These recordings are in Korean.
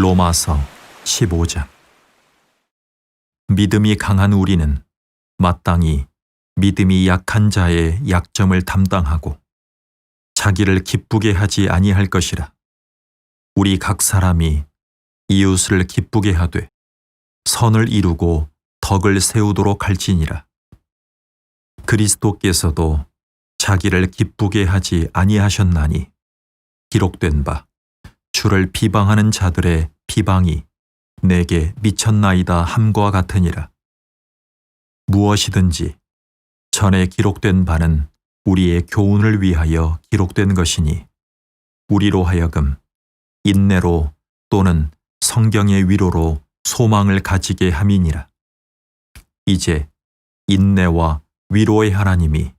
로마서 15장 믿음이 강한 우리는 마땅히 믿음이 약한 자의 약점을 담당하고 자기를 기쁘게 하지 아니할 것이라. 우리 각 사람이 이웃을 기쁘게 하되 선을 이루고 덕을 세우도록 할지니라. 그리스도께서도 자기를 기쁘게 하지 아니하셨나니 기록된 바 주를 비방하는 자들의 비방이 내게 미쳤나이다 함과 같으니라. 무엇이든지 전에 기록된 바는 우리의 교훈을 위하여 기록된 것이니 우리로 하여금 인내로 또는 성경의 위로로 소망을 가지게 함이니라. 이제 인내와 위로의 하나님이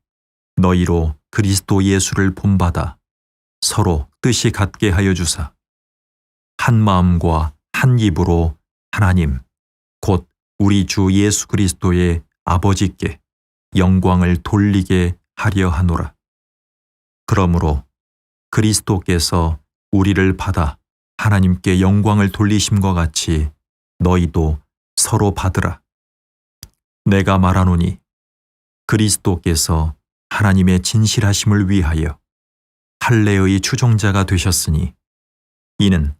너희로 그리스도 예수를 본받아 서로 뜻이 같게 하여 주사 한 마음과 한 입으로 하나님, 곧 우리 주 예수 그리스도의 아버지께 영광을 돌리게 하려 하노라. 그러므로 그리스도께서 우리를 받아 하나님께 영광을 돌리심과 같이 너희도 서로 받으라. 내가 말하노니 그리스도께서 하나님의 진실하심을 위하여 할례의 추종자가 되셨으니 이는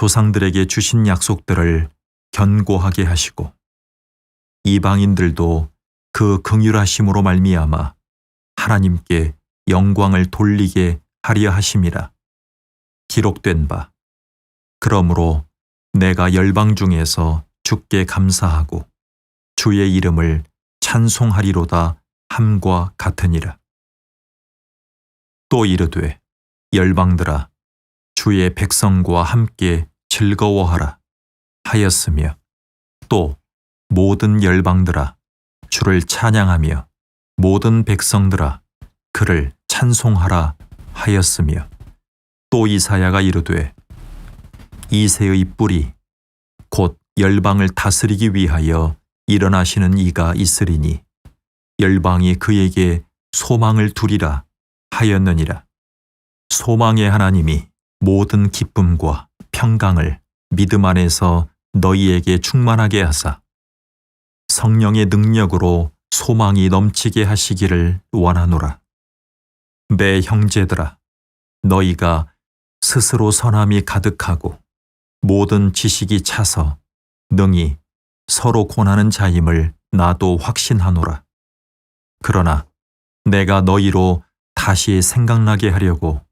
조상들에게 주신 약속들을 견고하게 하시고 이방인들도 그 긍휼하심으로 말미암아 하나님께 영광을 돌리게 하려 하심이라. 기록된 바. 그러므로 내가 열방 중에서 주께 감사하고 주의 이름을 찬송하리로다 함과 같으니라. 또 이르되 열방들아 주의 백성과 함께 즐거워하라 하였으며 또 모든 열방들아 주를 찬양하며 모든 백성들아 그를 찬송하라 하였으며 또 이사야가 이르되 이새의 뿌리 곧 열방을 다스리기 위하여 일어나시는 이가 있으리니 열방이 그에게 소망을 두리라 하였느니라. 소망의 하나님이 모든 기쁨과 평강을 믿음 안에서 너희에게 충만하게 하사 성령의 능력으로 소망이 넘치게 하시기를 원하노라. 내 형제들아, 너희가 스스로 선함이 가득하고 모든 지식이 차서 능히 서로 고나는 자임을 나도 확신하노라. 그러나 내가 너희로 다시 생각나게 하려고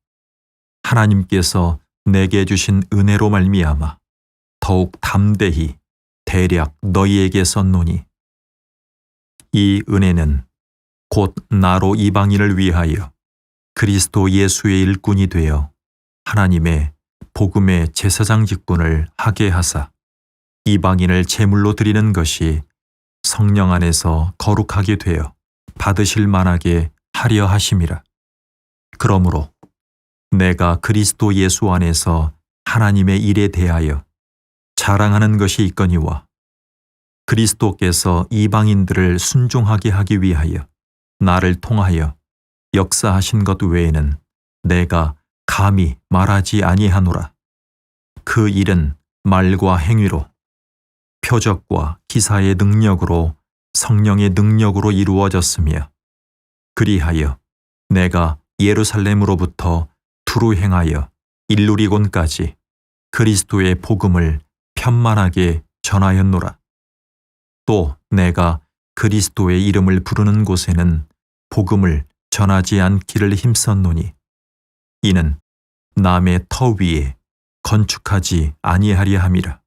하나님께서 내게 주신 은혜로 말미암아 더욱 담대히 대략 너희에게 썼노니 이 은혜는 곧 나로 이방인을 위하여 그리스도 예수의 일꾼이 되어 하나님의 복음의 제사장 직분을 하게 하사 이방인을 제물로 드리는 것이 성령 안에서 거룩하게 되어 받으실 만하게 하려 하심이라. 그러므로 내가 그리스도 예수 안에서 하나님의 일에 대하여 자랑하는 것이 있거니와 그리스도께서 이방인들을 순종하게 하기 위하여 나를 통하여 역사하신 것 외에는 내가 감히 말하지 아니하노라. 그 일은 말과 행위로 표적과 기사의 능력으로 성령의 능력으로 이루어졌으며 그리하여 내가 예루살렘으로부터 두루 행하여 일루리곤까지 그리스도의 복음을 편만하게 전하였노라. 또 내가 그리스도의 이름을 부르는 곳에는 복음을 전하지 않기를 힘썼노니 이는 남의 터 위에 건축하지 아니하려 함이라.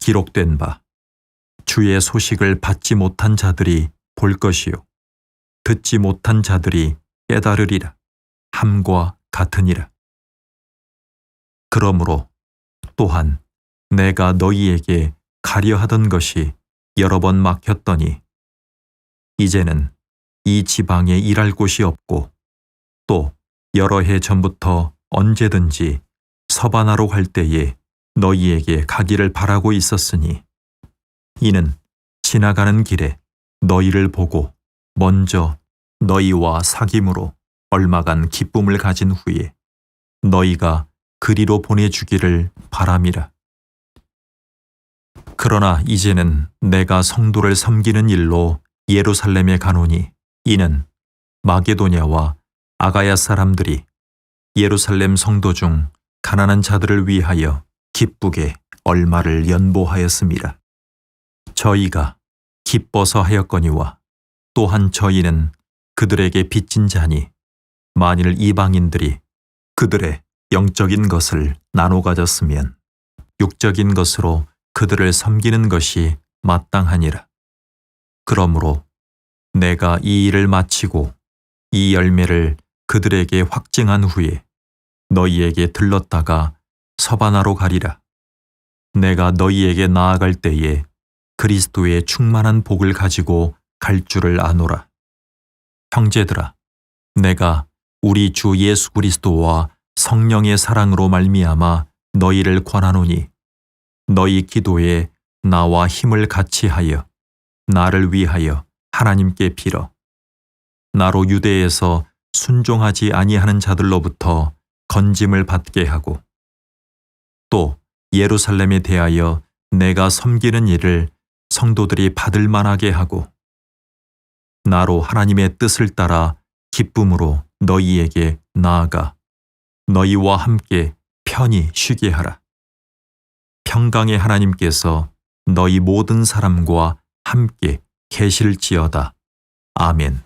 기록된 바 주의 소식을 받지 못한 자들이 볼 것이요 듣지 못한 자들이 깨달으리라 함과 같으니라. 그러므로 또한 내가 너희에게 가려 하던 것이 여러 번 막혔더니 이제는 이 지방에 일할 곳이 없고 또 여러 해 전부터 언제든지 서바나로 갈 때에 너희에게 가기를 바라고 있었으니 이는 지나가는 길에 너희를 보고 먼저 너희와 사귐으로 얼마간 기쁨을 가진 후에 너희가 그리로 보내주기를 바람이라. 그러나 이제는 내가 성도를 섬기는 일로 예루살렘에 가노니 이는 마게도냐와 아가야 사람들이 예루살렘 성도 중 가난한 자들을 위하여 기쁘게 얼마를 연보하였습니다. 저희가 기뻐서 하였거니와 또한 저희는 그들에게 빚진 자니 만일 이방인들이 그들의 영적인 것을 나눠 가졌으면 육적인 것으로 그들을 섬기는 것이 마땅하니라. 그러므로 내가 이 일을 마치고 이 열매를 그들에게 확증한 후에 너희에게 들렀다가 서바나로 가리라. 내가 너희에게 나아갈 때에 그리스도의 충만한 복을 가지고 갈 줄을 아노라. 형제들아, 내가 우리 주 예수 그리스도와 성령의 사랑으로 말미암아 너희를 권하노니 너희 기도에 나와 힘을 같이 하여 나를 위하여 하나님께 빌어 나로 유대에서 순종하지 아니하는 자들로부터 건짐을 받게 하고 또 예루살렘에 대하여 내가 섬기는 일을 성도들이 받을 만하게 하고 나로 하나님의 뜻을 따라 기쁨으로 너희에게 나아가 너희와 함께 편히 쉬게 하라. 평강의 하나님께서 너희 모든 사람과 함께 계실지어다. 아멘.